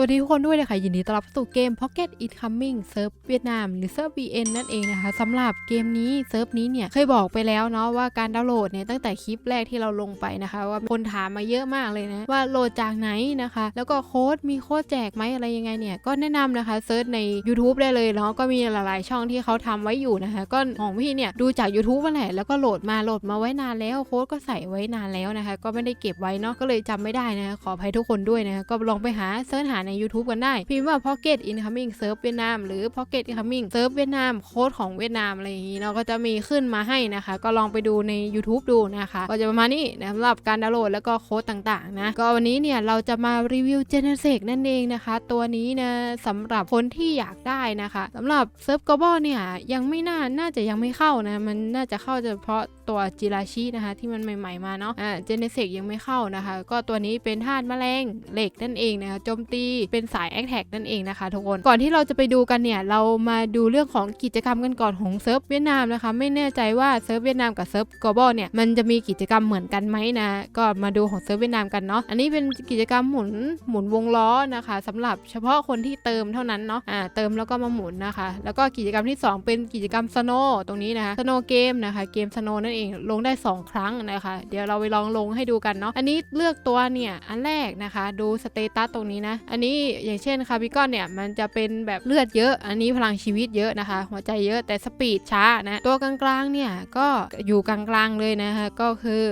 วัสดีทุกคนด้วยนะคะยินดีต้อนรับสู่เกม Pocket It Coming เซิร์ฟเวียดนามหรือเซิร์ฟ VN นั่นเองนะคะสำหรับเกมนี้เซิร์ฟนี้เนี่ยเคยบอกไปแล้วเนาะว่าการดาวน์โหลดเนี่ยตั้งแต่คลิปแรกที่เราลงไปนะคะ ว่าคนถามมาเยอะมากเลยนะว่าโหลดจากไหนนะคะ แล้วก็โค้ดมีโค้ดแจกไหมอะไรยังไงเนี่ยก็แนะนำนะคะเซิร์ชใน YouTube ได้เลยเนาะก็มีหลายๆ ช่องที่เขาทำไว้อยู่นะคะก็ของพี่เนี่ยดูจาก YouTube มาแหละแล้วก็โหลดมาโหลดมาไว้นานแล้วโค้ดก็ใส่ไว้นานแล้วนะคะ ก็ไม่ได้เก็บไว้เนาะก็เลยจำไม่ได้นะคะขออภัยทุกคนด้วยนะคะก็ลองไปหาเสิร์ชหาใน YouTube กันได้ พิมพ์ว่า Pocket Incoming Serve เวียดนามหรือ Pocket Incoming Serve เวียดนามโค้ดของเวียดนามอะไรอย่างนี้เนาะก็จะมีขึ้นมาให้นะคะ ก็ลองไปดูใน YouTube ดูนะคะ ก็จะประมาณนี้นะสำหรับการดาวน์โหลดแล้วก็โค้ดต่างๆนะก็วันนี้เนี่ยเราจะมารีวิว g e n e s e c นั่นเองนะคะ ตัวนี้นะสำหรับคนที่อยากได้นะคะสำหรับเซิร์ฟกอบอเนี่ยยังไม่น่าน่าจะยังไม่เข้านะมันน่าจะเข้าเฉพาะตัวจิราชินะคะที่มันใหม่ ๆมาเนาะอ่าเจเนเซกยังไม่เข้านะคะ ก็ตัวนี้เป็นธาตุแมลงเหล็กนั่นเองนะคะโจมตีเป็นสายแอคแท็กนั่นเองนะคะทุกคน ก่อนที่เราจะไปดูกันเนี่ย เรามาดูเรื่องของกิจกรรมกันก่อนของเซิร์ฟเวียดนามนะคะ ไม่แน่ใจว่าเซิร์ฟเวียดนามกับเซิร์ฟกอบอเนี่ย มันจะมีกิจกรรมเหมือนกันไหมนะ ก็มาดูของเซิร์ฟเวียดนามกันเนาะ อันนี้เป็นกิจกรรมหมุนหมุนวงล้อนะคะสำหรับเฉพาะคนที่เติมเท่านั้นเนาะ อ่า เติมแล้วก็มาหมุนนะคะ แล้วก็กิจกรรมที่สองเป็นกิจกรรมสโนตรงนี้นะคะสโนเกมนะคะ เกมสโนนั่นเอง ลงได้ 2 ครั้งนะคะ เดี๋ยวเราไปลองลงให้ดูกันเนาะ อันนี้เลือกตัวเนี่ย อันแรกนะคะ ดูสเตตัสตรงนี้นะอันนี้อย่างเช่นคาร์บิกอนเนี่ยมันจะเป็นแบบเลือดเยอะ อันนี้พลังชีวิตเยอะนะคะ หัวใจเยอะแต่สปีดช้านะตัวกลางๆเนี่ยก็อยู่กลางๆเลยนะคะก็คือ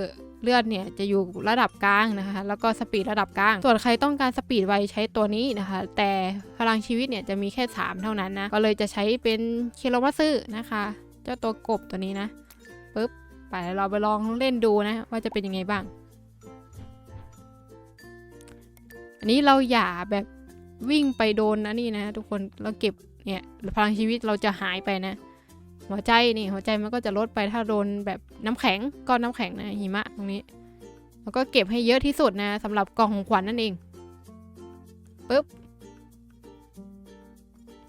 เลือดเนี่ยจะอยู่ระดับกลางนะคะ แล้วก็สปีดระดับกลาง ส่วนใครต้องการสปีดไวใช้ตัวนี้นะคะ แต่พลังชีวิตเนี่ยจะมีแค่ 3 เท่านั้นนะ ก็เลยจะใช้เป็นเคโลมัตซึนะคะ เจ้าตัวกบตัวนี้นะปึ๊บไปเราไปลองเล่นดูนะว่าจะเป็นยังไงบ้าง อันนี้เราอย่าแบบวิ่งไปโดนนะนี่นะ ทุกคนเราเก็บเนี่ยพลังชีวิตเราจะหายไปนะ หัวใจนี่หัวใจมันก็จะลดไปถ้าโดนแบบน้ำแข็งก้อนน้ำแข็งนะหิมะตรงนี้แล้วก็เก็บให้เยอะที่สุดนะสำหรับกล่องของขวัญนนั่นเองปึ๊บ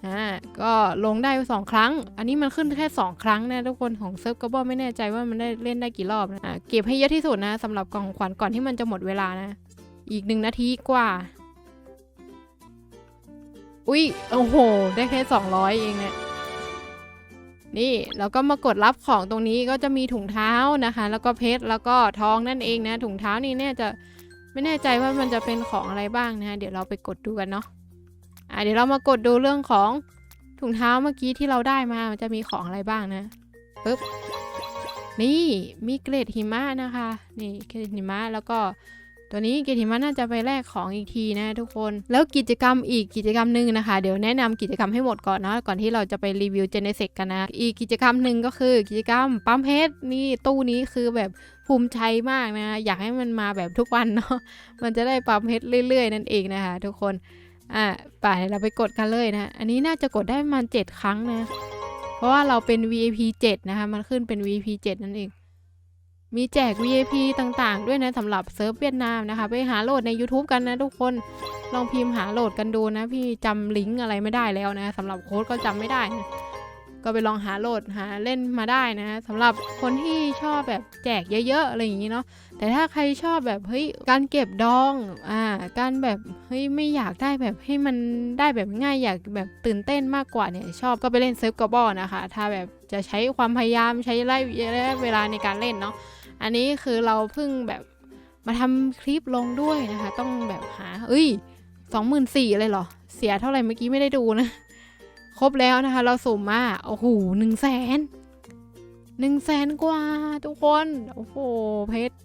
อ่าก็ลงได้สองครั้ง อันนี้มันขึ้นแค่สองครั้งนะทุกคนของเซิร์ฟก็บอกไม่แน่ใจว่ามันได้เล่นได้กี่รอบนะเก็บให้เยอะที่สุดนะสำหรับกล่องของขวัญก่อนที่มันจะหมดเวลานะ อีกหนึ่งนาทีกว่า อุ้ยโอ้โห ได้แค่สองร้อยเองเนี่ยนี่แล้วก็มากดรับของตรงนี้ก็จะมีถุงเท้านะคะ แล้วก็เพชรแล้วก็ทองนั่นเองนะ ถุงเท้านี่เนี่ยจะไม่แน่ใจว่ามันจะเป็นของอะไรบ้างนะเดี๋ยวเราไปกดดูกันเนาะอะเดี๋ยวเรามากดดูเรื่องของถุงเท้าเมื่อกี้ที่เราได้มามันจะมีของอะไรบ้างนะปึ๊บนี่มีเกรดหิมะนะคะ นี่เกรดหิมะแล้วก็ ตัวนี้เกรดหิมะน่าจะไปแลกของอีกทีนะทุกคน แล้วกิจกรรมอีกกิจกรรมหนึ่งนะคะ เดี๋ยวแนะนำกิจกรรมให้หมดก่อนเนาะก่อนที่เราจะไปรีวิวเจเนเซกกันนะ อีกกิจกรรมหนึ่งก็คือกิจกรรมปั๊มเพชรนี่ตู้นี้คือแบบภูมิใจมากนะ อยากให้มันมาแบบทุกวันเนาะมันจะได้ปั๊มเพชรเรื่อย ๆ นั่นเองนะคะ ทุกคนอะไปเราไปกดกันเลยนะ อันนี้น่าจะกดได้ประมาณ7ครั้งนะ เพราะว่าเราเป็น VIP 7 นะคะ มันขึ้นเป็น VIP 7 นั่นเอง มีแจก VIP ต่างๆ ด้วยนะสำหรับเซิร์ฟเวียดนามนะคะ ไปหาโหลดใน YouTube กันนะทุกคนลองพิมพ์หาโหลดกันดูนะ พี่จำลิงก์อะไรไม่ได้แล้วนะสำหรับโค้ดก็จำไม่ได้นะก็ไปลองหาโหลดหาเล่นมาได้นะสำหรับคนที่ชอบแบบแจกเยอะๆอะไรอย่างนี้เนาะแต่ถ้าใครชอบแบบเฮ้ยการเก็บดองอ่าการแบบเฮ้ยไม่อยากได้แบบให้มันได้แบบง่ายอยากแบบตื่นเต้นมากกว่าเนี่ยชอบก็ไปเล่นเซิร์ฟกอบอกนะคะ ถ้าแบบจะใช้ความพยายามใช้ระยะเวลาในการเล่นเนาะ อันนี้คือเราเพิ่งแบบมาทำคลิปลงด้วยนะคะ ต้องแบบหาเอ้ยสองหมื่นสี่เลยเหรอ เสียเท่าไหร่เมื่อกี้ไม่ได้ดูนะ ครบแล้วนะคะ เราสุ่มมาโอ้โหหนึ่งแสนหนึ่งแสนกว่าทุกคน โอ้โห เพชร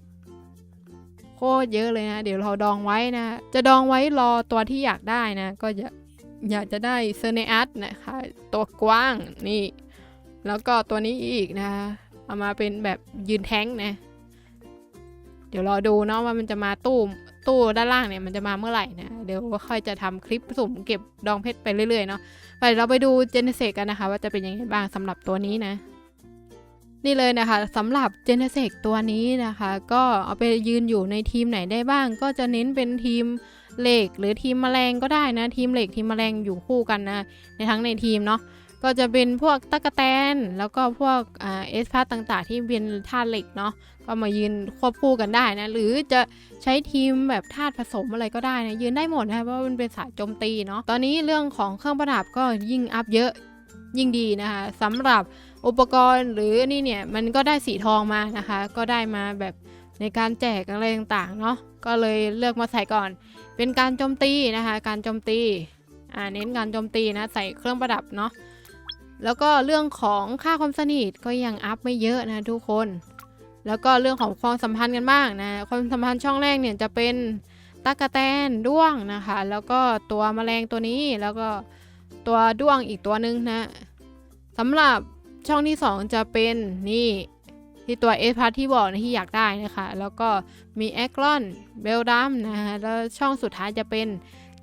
โคตรเยอะเลยนะ เดี๋ยวเราดองไว้นะ จะดองไว้รอตัวที่อยากได้นะ ก็จะอยากจะได้เซเนอัสนะคะ ตัวกว้างนี่ แล้วก็ตัวนี้อีกนะคะเอามาเป็นแบบยืนแท้งนะ ดี๋ยวรอดูเนาะว่ามันจะมาตู้ตู้ด้านล่างเนี่ยมันจะมาเมื่อไหร่นะเดี๋ยวค่อยจะทำคลิปสุ่มเก็บดองเพชรไปเรื่อยๆเนาะไปเราไปดูเจเนเซกกันนะคะ ว่าจะเป็นยังไงบ้างสำหรับตัวนี้นะ นี่เลยนะคะสำหรับเจเนเซกตัวนี้นะคะ ก็เอาไปยืนอยู่ในทีมไหนได้บ้าง ก็จะเน้นเป็นทีมเหล็กหรือทีมแมลงก็ได้นะ ทีมเหล็กทีมแมลงอยู่คู่กันนะในทั้งในทีมเนาะ ก็จะเป็นพวกตะกะแตน แล้วก็พวกเอสพาต่างๆ ที่เป็นธาตุเหล็กเนาะก็มายืนควบคู่กันได้นะ หรือจะใช้ทีมแบบธาตุผสมอะไรก็ได้นะยืนได้หมดนะเพราะว่ามันเป็นสายโจมตีเนาะตอนนี้เรื่องของเครื่องประดับก็ยิ่งอัพเยอะยิ่งดีนะคะสำหรับอุปกรณ์หรือนี่เนี่ยมันก็ได้สีทองมานะคะ ก็ได้มาแบบในการแจกอะไรต่างๆเนาะก็เลยเลือกมาใส่ก่อน เป็นการโจมตีนะคะ การโจมตีอ่าเน้นการโจมตีนะใส่เครื่องประดับเนาะ แล้วก็เรื่องของค่าความสนิทก็ยังอัพไม่เยอะนะทุกคน แล้วก็เรื่องของความสัมพันธ์กันบ้างนะ ความสัมพันธ์ช่องแรกเนี่ยจะเป็นตากะแตนด้วงนะคะ แล้วก็ตัวแมลงตัวนี้แล้วก็ตัวด้วงอีกตัวนึงนะสำหรับช่องที่ 2 จะเป็นนี่ที่ตัวเอสพัทที่บอกนะที่อยากได้นะคะ แล้วก็มีแอคลอนเบลดัมนะคะแล้วช่องสุดท้ายจะเป็น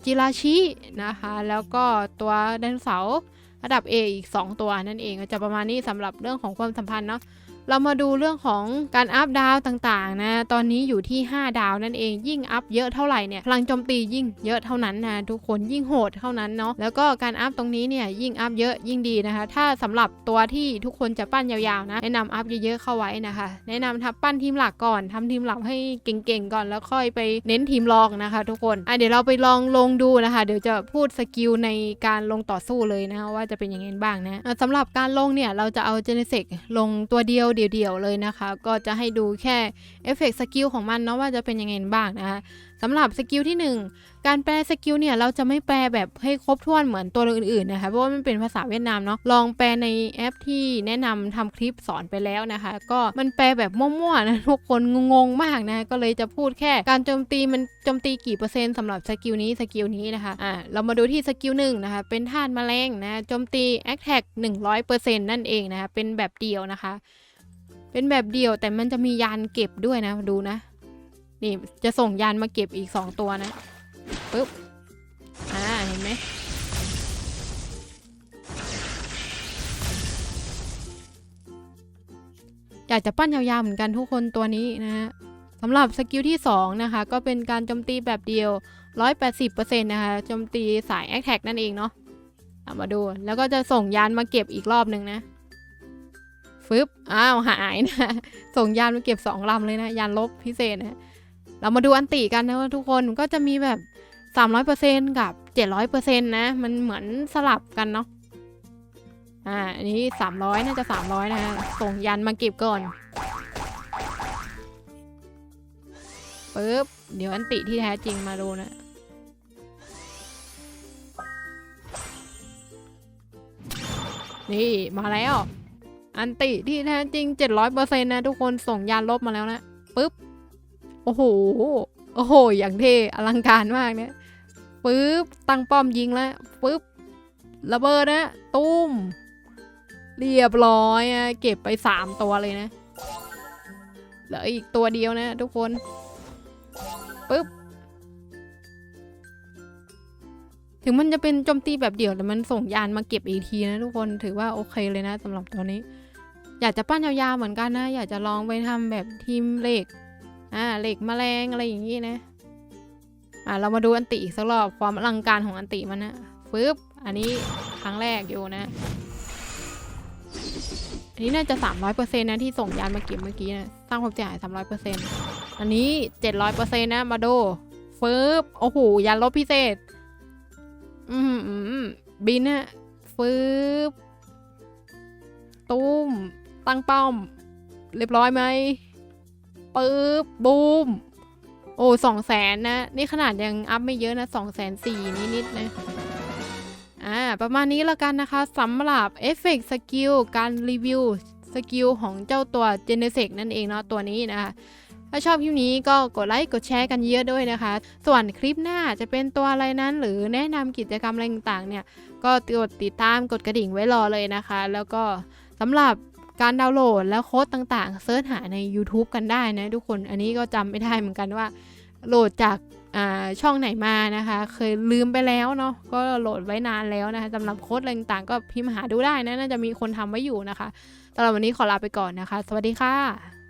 จิราชินะคะ แล้วก็ตัวไดโนเสาร์ ระดับ A อีก 2 ตัวนั่นเองก็จะประมาณนี้สำหรับเรื่องของความสัมพันธ์เนาะ เรามาดูเรื่องของการอัพดาวต่างๆนะ ตอนนี้อยู่ที่ 5 ดาวนั่นเอง ยิ่งอัพเยอะเท่าไหร่เนี่ยพลังโจมตียิ่งเยอะเท่านั้นนะทุกคนยิ่งโหดเท่านั้นเนาะ แล้วก็การอัพตรงนี้เนี่ยยิ่งอัพเยอะยิ่งดีนะคะ ถ้าสำหรับตัวที่ทุกคนจะปั้นยาวๆนะ แนะนำอัพเยอะๆเข้าไว้นะคะ แนะนำทับปั้นทีมหลักก่อนทำทีมหลักให้เก่งๆก่อนแล้วค่อยไปเน้นทีมรองนะคะ ทุกคนอะเดี๋ยวเราไปลองลงดูนะคะ เดี๋ยวจะพูดสกิลในการลงต่อสู้เลยนะคะว่าจะเป็นยังไงบ้างนะอะสำหรับการลงเนี่ยเราจะเอาเจเนเซกลงตัวเดียวเดี่ยวๆเลยนะคะ ก็จะให้ดูแค่เอฟเฟกต์สกิลของมันเนาะว่าจะเป็นยังไงบ้างนะคะสำหรับสกิลที่ 1 การแปลสกิลเนี่ยเราจะไม่แปลแบบให้ครบถ้วนเหมือนตัวอื่นๆนะคะเพราะว่ามันเป็นภาษาเวียดนามเนาะลองแปลในแอปที่แนะนำทำคลิปสอนไปแล้วนะคะ ก็มันแปลแบบมั่วๆนะทุกคนงงๆมากนะก็เลยจะพูดแค่การโจมตีมันโจมตีกี่เปอร์เซ็นต์สำหรับสกิลนี้สกิลนี้นะคะอ่าเรามาดูที่สกิลหนึ่งนะคะเป็นธาตุแมลงนะโจมตีแอคแท็กหนึ่งร้อยเปอร์เซ็นต์นั่นเองนะคะเป็นแบบเดียวนะคะ เป็นแบบเดียวแต่มันจะมียานเก็บด้วยนะดูนะ นี่จะส่งยานมาเก็บอีก 2 ตัวนะปึ๊บอ่าเห็นไหมอยากจะปั้นยาวๆเหมือนกันทุกคนตัวนี้นะฮะสำหรับสกิลที่ 2 นะคะ ก็เป็นการโจมตีแบบเดียว 180%นะคะโจมตีสายแอคแท็กนั่นเองเนาะเอามาดูแล้วก็จะส่งยานมาเก็บอีกรอบหนึ่งนะ ฟึบอ้าวหายนะส่งยานมาเก็บสองลำเลยนะ ยานลบพิเศษนะ เรามาดูอันติกันนะว่าทุกคนก็จะมีแบบ 300%กับ 700%นะ มันเหมือนสลับกันเนาะอ่าอันนี้ 300 น่าจะ 300 นะส่งยันมาเก็บก่อนปึ๊บ เดี๋ยวอันติที่แท้จริงมาดูนะ นี่ มาแล้ว อันติที่แท้จริง 700%นะทุกคนส่งยานลบมาแล้วนะปึ๊บ โอ้โห โอ้โห อย่างเท่อลังการมากเนี่ยปึ๊บ ตั้งป้อมยิงแล้วปึ๊บ ระเบิดนะ ตุ้ม เรียบร้อยอะเก็บไป 3 ตัวเลยนะ เหลืออีกตัวเดียวนะทุกคนปึ๊บถึงมันจะเป็นโจมตีแบบเดี่ยวแต่มันส่งยานมาเก็บอีกทีนะทุกคนถือว่าโอเคเลยนะสำหรับตัวนี้ อยากจะปั้นยาวๆเหมือนกันนะ อยากจะลองไปทำแบบทีมเหล็ก อ่าเหล็กแมลงอะไรอย่างนี้นะ อ่าเรามาดูอันติอีกสักรอบความอลังการของอันติมันนะฟึบอันนี้ครั้งแรกอยู่นะ อันนี้น่าจะ 300%นะที่ส่งยานมาเก็บเมื่อกี้นะสร้างความเสียหาย 300%อันนี้ 700%นะมาดูฟึบโอ้โหยานลบพิเศษ อืมอืมบินนะฟึบตุ้ม ตั้งป้อม เรียบร้อยไหมปึ๊บบูม โอ้สองแสนนะ นี่ขนาดยังอัพไม่เยอะนะสองแสนสี่นิดๆนะอ่าประมาณนี้ล้วกันนะคะสำหรับเอฟเฟกต์สกิลการรีวิวสกิลของเจ้าตัว g e n e s e c นั่นเองเนาะตัวนี้นะคะถ้าชอบคลิปนี้ก็กดไลค์กดแชร์กันเยอะด้วยนะคะ ส่วนคลิปหน้าจะเป็นตัวอะไรนั้นหรือแนะนำกิจกรรมอะไรต่างๆเนี่ย ก็กดติดตามกดกระดิ่งไว้รอเลยนะคะ แล้วก็สำหรับ การดาวน์โหลดแล้วโค้ดต่างๆเซิร์ชหาใน YouTube กันได้นะทุกคนอันนี้ก็จำไม่ได้เหมือนกันว่า โหลดจากาช่องไหนมานะคะ เคยลืมไปแล้วเนาะก็โหลดไว้นานแล้วนะคะสำหรับโค้ดอะไรต่างๆ ก็พิมพ์หาดูได้นะน่าจะมีคนทำไว้อยู่นะคะสำหรับวันนี้ขอลาไปก่อนนะคะ สวัสดีค่ะ